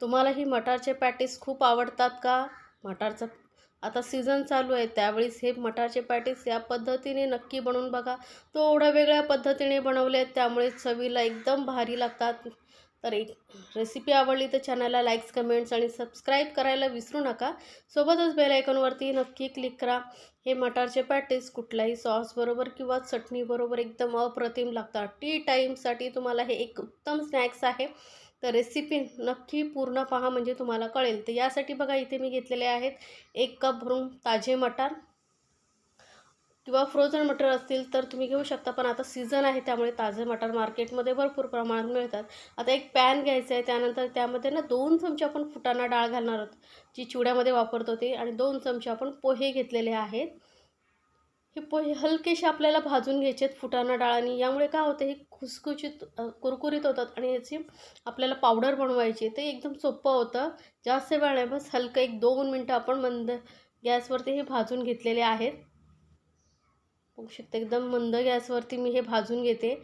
तुम्हाला ही मटारचे पॅटीस खूप आवडतात का? मटारचं आता सीझन चालू आहे त्यावेळेस हे मटारचे पॅटीस या पद्धतीने नक्की बनवून बघा. थोड्या वेगळ्या पद्धतीने बनवले आहेत त्यामुळे चवीला एकदम भारी लागतात. तर एक रेसिपी आवडली तर चॅनलला लाईक्स कमेंट्स आणि सबस्क्राईब करायला विसरू नका. सोबतच बेल आयकॉनवरती नक्की क्लिक करा. हे मटारचे पॅटीस कुठल्याही सॉसबरोबर किंवा चटणीबरोबर एकदम अप्रतिम लागतात. टी टाईमसाठी तुम्हाला हे एक उत्तम स्नॅक्स आहे. तर रेसिपी नक्की पूर्ण पहा म्हणजे तुम्हाला कळेल. तर यासाठी बघा इथे मी घेतलेले आहेत एक कप भरून ताजे मटार किंवा फ्रोझन मटर असतील तर तुम्ही घेऊ शकता पण आता सीझन आहे त्यामुळे ताजे मटार मार्केटमध्ये भरपूर प्रमाणात मिळतात. आता एक पॅन घ्यायचं आहे त्यानंतर त्यामध्ये ना दोन चमचे आपण फुटाणा डाळ घालणार आहोत जी चिवड्यामध्ये वापरतो ते आणि दोन चमचे आपण पोहे घेतलेले आहेत. हे प हलकेसे आपल्याला भाजून घ्यायचे आहेत फुटाणा डाळानी. यामुळे काय होतं हे खुसखुशीत कुरकुरीत होतात आणि याची आपल्याला पावडर बनवायची. ते एकदम सोपं होतं. जास्त वेळ नाही बस हलकं एक दोन मिनटं आपण मंद गॅसवरती हे भाजून घेतलेले आहेत. बघू शकते एकदम मंद गॅसवरती मी हे भाजून घेते.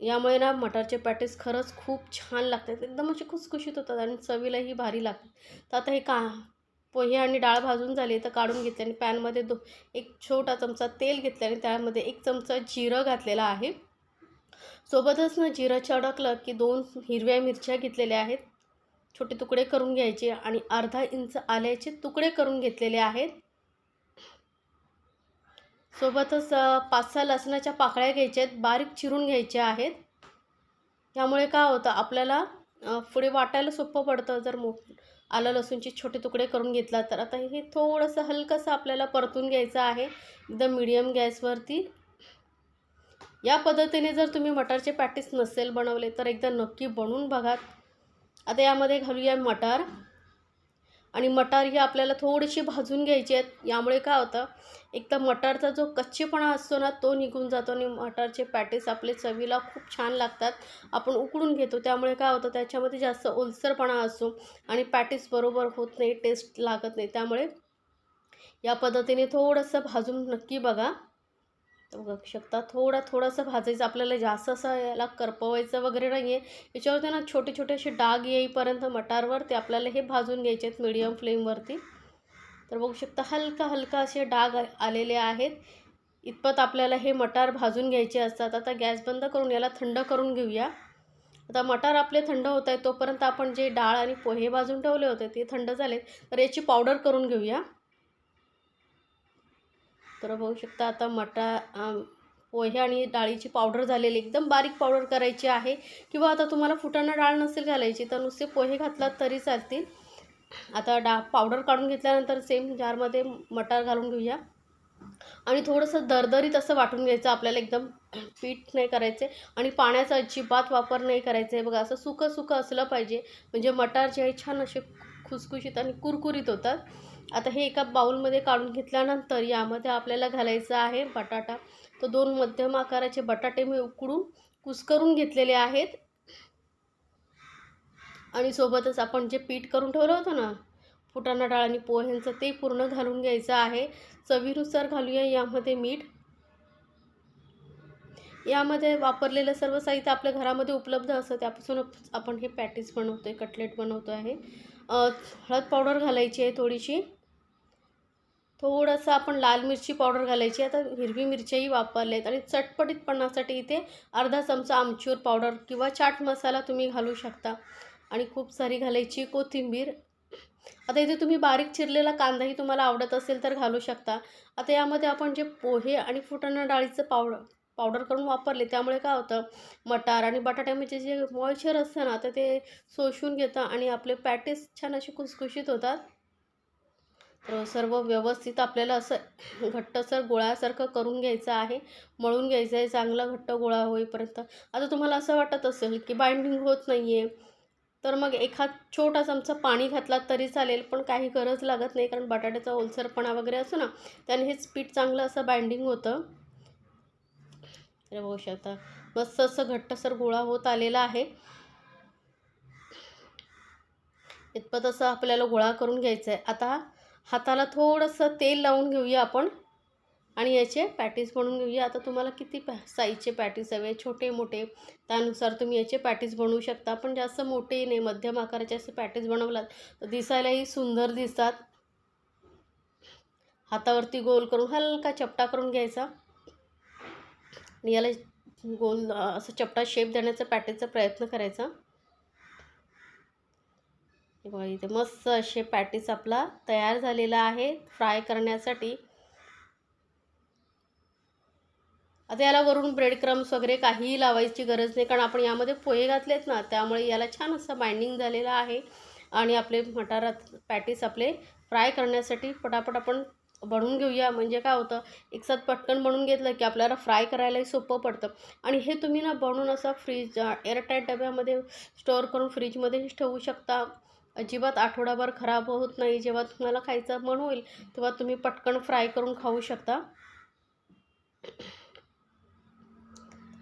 यामुळे ना मटारचे पॅटीस खरंच खूप छान लागतात. एकदम असे खुसखुशीत होतात आणि चवीलाही भारी लागतात. तर आता हे का पोहे आणि डाळ भाजून झाली तर काढून घेतली आणि पॅनमध्ये दो एक छोटा चमचा तेल घेतलं आणि त्यामध्ये एक चमचा जिरं घातलेला आहे. सोबतच ना जिरं चडकलं की दोन हिरव्या मिरच्या घेतलेल्या आहेत. छोटे तुकडे करून घ्यायचे आणि अर्धा इंच आल्याचे तुकडे करून घेतलेले आहेत. सोबतच पाच सहा लसणाच्या पाकळ्या घ्यायच्या आहेत बारीक चिरून घ्यायच्या आहेत. त्यामुळे काय होतं आपल्याला पुढे वाटायला सोपं पडतं. जर मो आलं लसूणचे छोटे तुकडे करून घेतला तर. आता हे थोडंसं हलकंसं आपल्याला परतून घ्यायचं आहे. एकदम मिडियम गॅसवरती. या पद्धतीने जर तुम्ही मटारचे पॅटीस नसेल बनवले तर एकदा नक्की बनवून बघा. आता यामध्ये घालूया मटार. आणि मटार ही आपल्याला थोडीशी भाजून घ्यायची आहेत. यामुळे काय होतं एक तर मटारचा जो कच्चेपणा असतो ना तो निघून जातो आणि मटारचे पॅटीस आपले चवीला खूप छान लागतात. आपण उकडून घेतो त्यामुळे काय होतं त्याच्यामध्ये जास्त ओलसरपणा असतो आणि पॅटीस बरोबर होत नाही टेस्ट लागत नाही. त्यामुळे या पद्धतीने थोडंसं भाजून नक्की बघा. तर बघू शकता थोडा थोडंसं भाजायचं आपल्याला जास्त असं याला करपवायचं वगैरे नाही आहे याच्यावरती ना छोटे छोटे असे डाग येईपर्यंत मटारवर ते आपल्याला हे भाजून घ्यायचे आहेत मिडियम फ्लेमवरती तर बघू शकता हलका हलका असे डाग आलेले आहेत. इतपत आपल्याला हे मटार भाजून घ्यायचे असतात. आता गॅस बंद करून याला थंड करून घेऊया. आता मटार आपले थंड होत आहे तोपर्यंत आपण जे डाळ आणि पोहे भाजून ठेवले होते ते थंड झाले तर याची पावडर करून घेऊया. तर बघू शकता आता मटा पोहे आणि डाळीची पावडर झालेली एकदम बारीक पावडर करायची आहे. किंवा आता तुम्हाला फुटाणा डाळ नसेल घालायची तर नुसते पोहे घातलात तरी चालतील. आता डा पावडर काढून घेतल्यानंतर सेम जारमध्ये मटार घालून घेऊया. आणि थोडंसं दरदरीत असं वाटून घ्यायचं आपल्याला एकदम पीठ नाही करायचे आणि पाण्याचा अजिबात वापर नाही करायचा. आहे बघा असं सुकं सुकं असलं पाहिजे. म्हणजे मटार जे आहे छान असे खुसखुशीत आणि कुरकुरीत होतात. आता हे एका बाऊलमध्ये काढून घेतल्यानंतर यामध्ये आपल्याला घालायचं आहे बटाटा. तर दोन मध्यम आकाराचे बटाटे मी उकडून कुस्करून घेतलेले आहेत. आणि सोबतच आपण जे पीठ करून ठेवलं होतं ना फुटाणा डाळ आणि पोह्यांचं ते पूर्ण घालून घ्यायचं आहे. चवीनुसार घालूया यामध्ये मीठ. यामध्ये वापरलेलं सर्व साहित्य आपल्या घरामध्ये उपलब्ध असतं. त्यापासून आपण हे पॅटीस बनवतो आहे कटलेट बनवतो आहे. हळद पावडर घालायची आहे थोडीशी. थोडंसं आपण लाल मिरची पावडर घालायची आता हिरवी मिरच्याही वापरले आहेत आणि चटपटीतपणासाठी इथे अर्धा चमचा आमचूर पावडर किंवा चाट मसाला तुम्ही घालू शकता. आणि खूप सारी घालायची कोथिंबीर. आता इथे तुम्ही बारीक चिरलेला कांदाही तुम्हाला आवडत असेल तर घालू शकता. आता यामध्ये आपण जे पोहे आणि फुटाणा डाळीचं पावडर पावडर करून वापरले. त्यामुळे काय होतं मटार आणि बटाट्यामध्ये जे मॉइश्चर असतं ना तर ते शोषून घेतं आणि आपले पॅटीस छान असे खुसखुशीत होतात. तर सर्व व्यवस्थित आपल्याला असं घट्टसर गोळ्यासारखं करून घ्यायचं आहे. मळून घ्यायचं आहे चांगला घट्ट गोळा होईपर्यंत. आता तुम्हाला असं वाटत असेल की बाइंडिंग होत नाही आहे तर मग एखाद छोटा चमचा पाणी घातला तरी चालेल पण काही गरज लागत नाही कारण बटाट्याचा ओलसरपणा वगैरे असतो ना त्याने हेच पीठ चांगलं असं बाइंडिंग होतं. बघू शकता मस्त असं घट्टसर गोळा होत आलेला आहे. इतपत असं आपल्याला गोळा करून घ्यायचं आहे आता हाताला थोडंसं तेल लावून घेऊया आपण. आणि याचे पॅटीस बनवून घेऊया. आता तुम्हाला किती पॅ साईजचे पॅटीस हवे छोटे मोठे. त्यानुसार तुम्ही याचे पॅटीस बनवू शकता. पण जास्त मोठे नाही मध्यम आकाराचे असे पॅटीस बनवलात तर दिसायलाही सुंदर दिसतात. हातावरती गोल करून हलका चपटा करून घ्यायचा. आणि याला गोल असं चपटा शेप देण्याचा पॅटीसचा प्रयत्न करायचा. बघा इथे मस्त असे पॅटीस आपला तयार झालेला आहे फ्राय करण्यासाठी. आता याला वरून ब्रेड क्रम्स वगैरे काहीही लावायची गरज नाही कारण आपण यामध्ये पोहे घातलेत ना त्यामुळे याला छान असं बाइंडिंग झालेलं आहे. आणि आपले मटारात पॅटीस आपले फ्राय करण्यासाठी पटापट आपण बनवून घेऊया. म्हणजे काय होतं एकसाथ पटकन बनवून घेतलं की आपल्याला फ्राय करायलाही सोपं पडतं. आणि हे तुम्ही ना बनवून असं फ्रीज एअरटाईट डब्यामध्ये स्टोअर करून फ्रीजमध्येही ठेवू शकता. अजिबात आठवडाभर खराब होत नाही. जेव्हा तुम्हाला खायचं मन होईल तेव्हा तुम्ही पटकन फ्राय करून खाऊ शकता.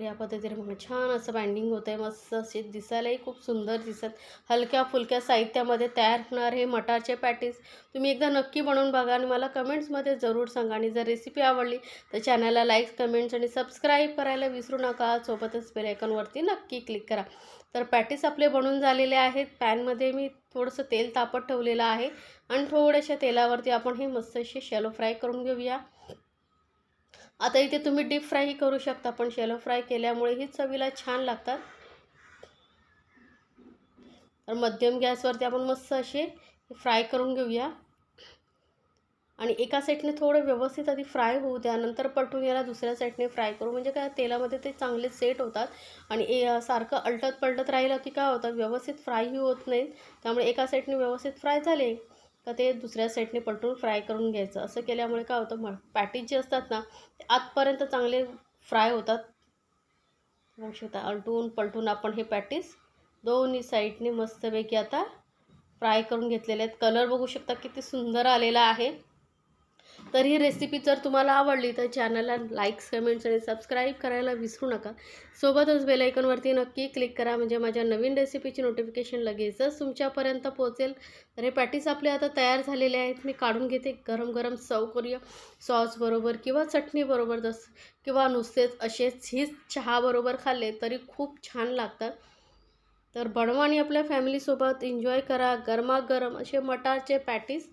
या पद्धतीने मग छान असं बाइंडिंग होतं आहे मस्त असे दिसायलाही खूप सुंदर दिसत. हलक्या फुलक्या साहित्यामध्ये तयार होणार हे मटारचे पॅटीस तुम्ही एकदा नक्की बनवून बघा आणि मला कमेंट्समध्ये जरूर सांगा. आणि जर रेसिपी आवडली तर चॅनलला लाईक कमेंट्स आणि सबस्क्राईब करायला विसरू नका. सोबतच बेलायकॉनवरती नक्की क्लिक करा. तर पॅटीस आपले बनून झालेले आहेत. पॅनमध्ये मी थोडंसं तेल तापत ठेवलेलं आहे. आणि थोड्याशा तेलावरती आपण हे मस्त असे शॅलो फ्राय करून घेऊया. आता इथे तुम्ही डीप फ्रायही करू शकता पण शेलो फ्राय केल्यामुळे ही चवीला छान लागतात. तर मध्यम गॅसवरती आपण मस्त असे फ्राय करून घेऊया. आणि एका साईडने थोडं व्यवस्थित आधी फ्राय होऊ द्या नंतर पलटून याला दुसऱ्या साईडने फ्राय करू. म्हणजे काय तेलामध्ये ते चांगले सेट होतात. आणि ए सारखं अलटत पलटत राहिलं की काय होतं व्यवस्थित फ्रायही होत नाही. त्यामुळे एका साईडने व्यवस्थित फ्राय झाले. का ते दुसऱ्या साईडने पलटून फ्राय करून घ्यायचं. असं केल्यामुळे काय होतं मग पॅटीज जे असतात ना ते आतपर्यंत चांगले फ्राय होतात. बघू शकता अलटून पलटून आपण हे पॅटीस दोन्ही साईडने मस्तपैकी आता फ्राय करून घेतलेले आहेत. कलर बघू शकता किती सुंदर आलेला आहे. तर ही रेसिपी जर तुम्हाला आवडली तर चॅनलला लाईक्स कमेंट्स आणि सबस्क्राईब करायला विसरू नका. सोबतच बेलायकनवरती नक्की क्लिक करा. म्हणजे माझ्या नवीन रेसिपीची नोटिफिकेशन लगेचच तुमच्यापर्यंत पोहोचेल. तर हे पॅटीस आपले आता तयार झालेले आहेत. मी काढून घेते. गरम गरम सर्व करूया. सॉसबरोबर किंवा चटणीबरोबर जस किंवा नुसतेच असेच हीच चहाबरोबर खाल्ले तरी खूप छान लागतात. तर बनवा आणि आपल्या फॅमिलीसोबत एन्जॉय करा. गरमागरम असे मटारचे पॅटीस